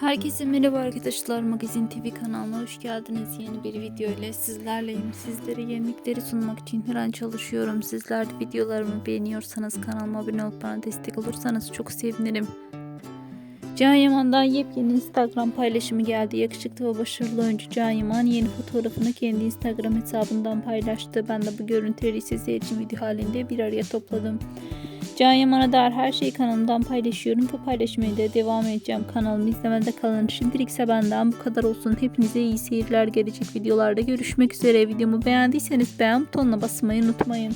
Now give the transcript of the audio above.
Herkese merhaba arkadaşlar. Magazin TV kanalına hoş geldiniz. Yeni bir video ile sizlerleyim. Sizlere yenilikleri sunmak için her an çalışıyorum. Sizler de videolarımı beğeniyorsanız kanalıma abone olup bana destek olursanız çok sevinirim. Can Yaman'dan yepyeni Instagram paylaşımı geldi. Yakışıklı ve başarılı oyuncu Can Yaman yeni fotoğrafını kendi Instagram hesabından paylaştı. Ben de bu görüntüleri sizler için video halinde bir araya topladım. Can Yaman'a dair her şeyi kanalımdan paylaşıyorum ve paylaşmaya da devam edeceğim. Kanalımı izlemede kalın. Şimdilik ise benden bu kadar olsun. Hepinize iyi seyirler. Gelecek videolarda görüşmek üzere. Videomu beğendiyseniz beğen butonuna basmayı unutmayın.